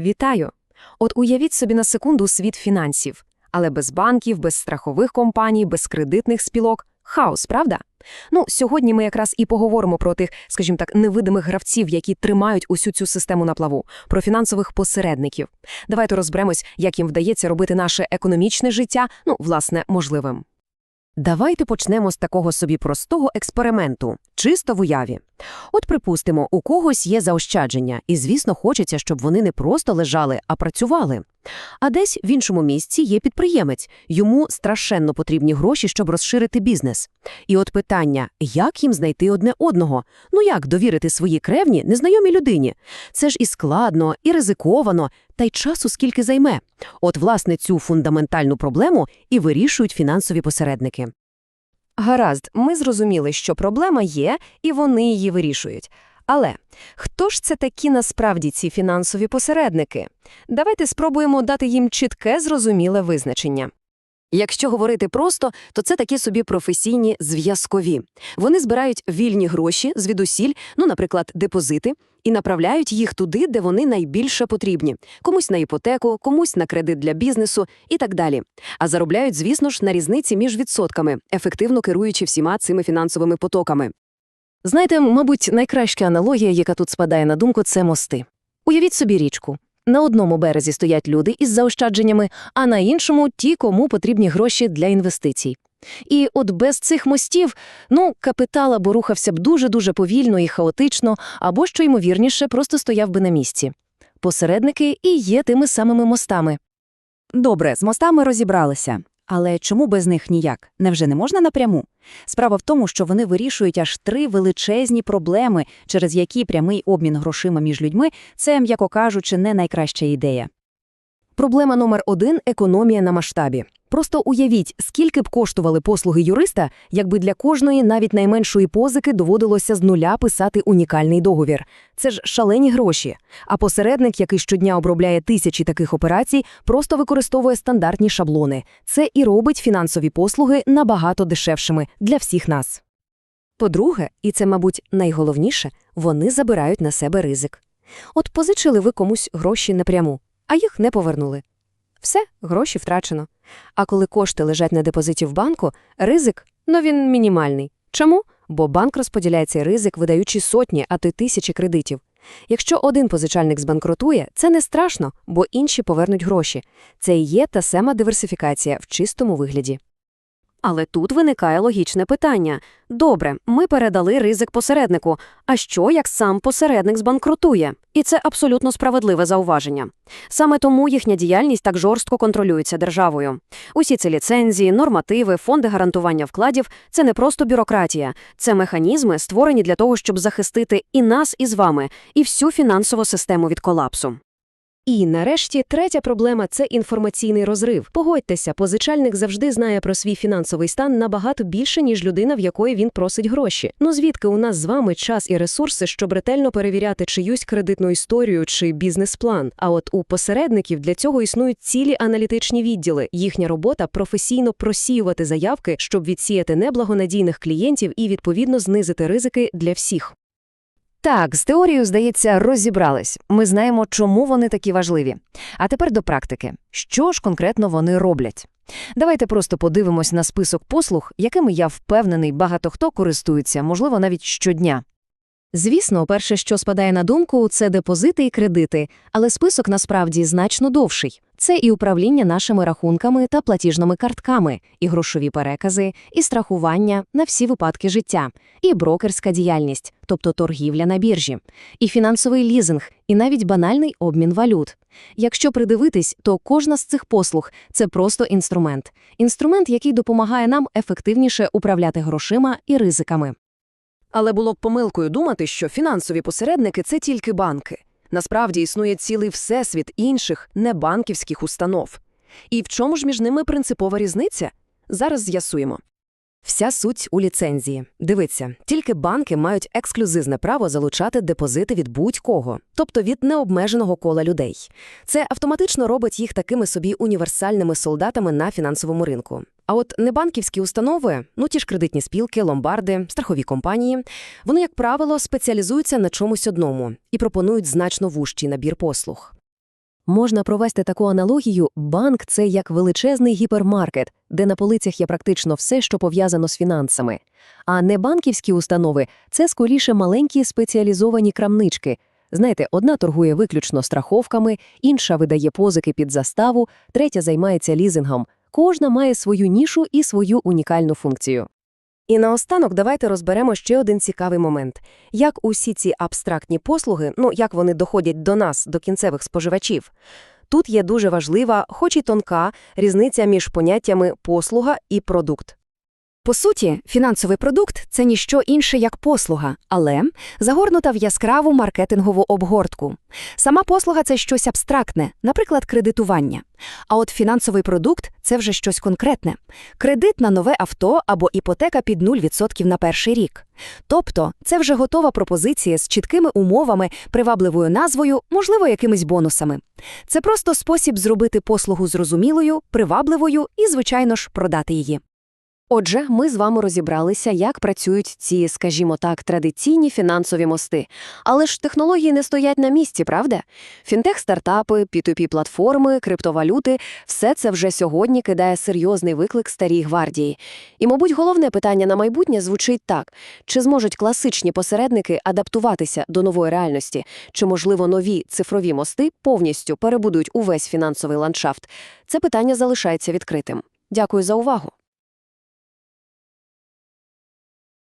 Вітаю! От уявіть собі на секунду світ фінансів. Але без банків, без страхових компаній, без кредитних спілок. Хаос, правда? Ну, сьогодні ми якраз і поговоримо про тих, скажімо так, невидимих гравців, які тримають усю цю систему на плаву, про фінансових посередників. Давайте розберемось, як їм вдається робити наше економічне життя, ну, власне, можливим. Давайте почнемо з такого собі простого експерименту, чисто в уяві. От, припустимо, у когось є заощадження, і, звісно, хочеться, щоб вони не просто лежали, а працювали. А десь в іншому місці є підприємець, йому страшенно потрібні гроші, щоб розширити бізнес. І от питання, як їм знайти одне одного? Ну як довірити свої кревні незнайомій людині? Це ж і складно, і ризиковано, та й часу скільки займе. От, власне, цю фундаментальну проблему і вирішують фінансові посередники. Гаразд, ми зрозуміли, що проблема є, і вони її вирішують. Але хто ж це такі насправді ці фінансові посередники? Давайте спробуємо дати їм чітке, зрозуміле визначення. Якщо говорити просто, то це такі собі професійні зв'язкові. Вони збирають вільні гроші звідусіль, ну, наприклад, депозити, і направляють їх туди, де вони найбільше потрібні – комусь на іпотеку, комусь на кредит для бізнесу і так далі. А заробляють, звісно ж, на різниці між відсотками, ефективно керуючи всіма цими фінансовими потоками. Знаєте, мабуть, найкраща аналогія, яка тут спадає на думку, це мости. Уявіть собі річку. На одному березі стоять люди із заощадженнями, а на іншому – ті, кому потрібні гроші для інвестицій. І от без цих мостів, ну, капітал або рухався б дуже-дуже повільно і хаотично, або, що ймовірніше, просто стояв би на місці. Посередники і є тими самими мостами. Добре, з мостами розібралися. Але чому без них ніяк? Невже не можна напряму? Справа в тому, що вони вирішують аж три величезні проблеми, через які прямий обмін грошима між людьми – це, м'яко кажучи, не найкраща ідея. Проблема номер один – економія на масштабі. Просто уявіть, скільки б коштували послуги юриста, якби для кожної навіть найменшої позики доводилося з нуля писати унікальний договір. Це ж шалені гроші. А посередник, який щодня обробляє тисячі таких операцій, просто використовує стандартні шаблони. Це і робить фінансові послуги набагато дешевшими для всіх нас. По-друге, і це, мабуть, найголовніше, вони забирають на себе ризик. От позичили ви комусь гроші напряму, а їх не повернули. Все, гроші втрачено. А коли кошти лежать на депозиті в банку, ризик, ну він мінімальний. Чому? Бо банк розподіляє цей ризик, видаючи сотні, а то й тисячі кредитів. Якщо один позичальник збанкрутує, це не страшно, бо інші повернуть гроші. Це і є та сама диверсифікація в чистому вигляді. Але тут виникає логічне питання. Добре, ми передали ризик посереднику. А що, як сам посередник збанкрутує? І це абсолютно справедливе зауваження. Саме тому їхня діяльність так жорстко контролюється державою. Усі ці ліцензії, нормативи, фонди гарантування вкладів – це не просто бюрократія. Це механізми, створені для того, щоб захистити і нас, і з вами, і всю фінансову систему від колапсу. І нарешті третя проблема це інформаційний розрив. Погодьтеся, позичальник завжди знає про свій фінансовий стан набагато більше, ніж людина, в якої він просить гроші. Ну звідки у нас з вами час і ресурси, щоб ретельно перевіряти чиюсь кредитну історію чи бізнес-план? А от у посередників для цього існують цілі аналітичні відділи. Їхня робота професійно просіювати заявки, щоб відсіяти неблагонадійних клієнтів і відповідно знизити ризики для всіх. Так, з теорією, здається, розібрались. Ми знаємо, чому вони такі важливі. А тепер до практики. Що ж конкретно вони роблять? Давайте просто подивимось на список послуг, якими я впевнений, багато хто користується, можливо, навіть щодня. Звісно, перше, що спадає на думку, це депозити і кредити, але список насправді значно довший. Це і управління нашими рахунками та платіжними картками, і грошові перекази, і страхування на всі випадки життя, і брокерська діяльність, тобто торгівля на біржі, і фінансовий лізинг, і навіть банальний обмін валют. Якщо придивитись, то кожна з цих послуг це просто інструмент. Інструмент, який допомагає нам ефективніше управляти грошима і ризиками. Але було б помилкою думати, що фінансові посередники це тільки банки. Насправді існує цілий всесвіт інших небанківських установ. І в чому ж між ними принципова різниця? Зараз з'ясуємо. Вся суть у ліцензії. Дивіться, тільки банки мають ексклюзивне право залучати депозити від будь-кого, тобто від необмеженого кола людей. Це автоматично робить їх такими собі універсальними солдатами на фінансовому ринку. А от небанківські установи, ну ті ж кредитні спілки, ломбарди, страхові компанії, вони, як правило, спеціалізуються на чомусь одному і пропонують значно вужчий набір послуг. Можна провести таку аналогію: банк це як величезний гіпермаркет, де на полицях є практично все, що пов'язано з фінансами. А небанківські установи це скоріше маленькі спеціалізовані крамнички. Знаєте, одна торгує виключно страховками, інша видає позики під заставу, третя займається лізингом. Кожна має свою нішу і свою унікальну функцію. І наостанок давайте розберемо ще один цікавий момент. Як усі ці абстрактні послуги, ну як вони доходять до нас, до кінцевих споживачів. Тут є дуже важлива, хоч і тонка, різниця між поняттями послуга і продукт. По суті, фінансовий продукт – це ніщо інше, як послуга, але загорнута в яскраву маркетингову обгортку. Сама послуга – це щось абстрактне, наприклад, кредитування. А от фінансовий продукт – це вже щось конкретне. Кредит на нове авто або іпотека під 0% на перший рік. Тобто, це вже готова пропозиція з чіткими умовами, привабливою назвою, можливо, якимись бонусами. Це просто спосіб зробити послугу зрозумілою, привабливою і, звичайно ж, продати її. Отже, ми з вами розібралися, як працюють ці, скажімо так, традиційні фінансові мости. Але ж технології не стоять на місці, правда? Фінтех-стартапи, P2P-платформи, криптовалюти – все це вже сьогодні кидає серйозний виклик старій гвардії. І, мабуть, головне питання на майбутнє звучить так. Чи зможуть класичні посередники адаптуватися до нової реальності? Чи, можливо, нові цифрові мости повністю перебудують увесь фінансовий ландшафт? Це питання залишається відкритим. Дякую за увагу.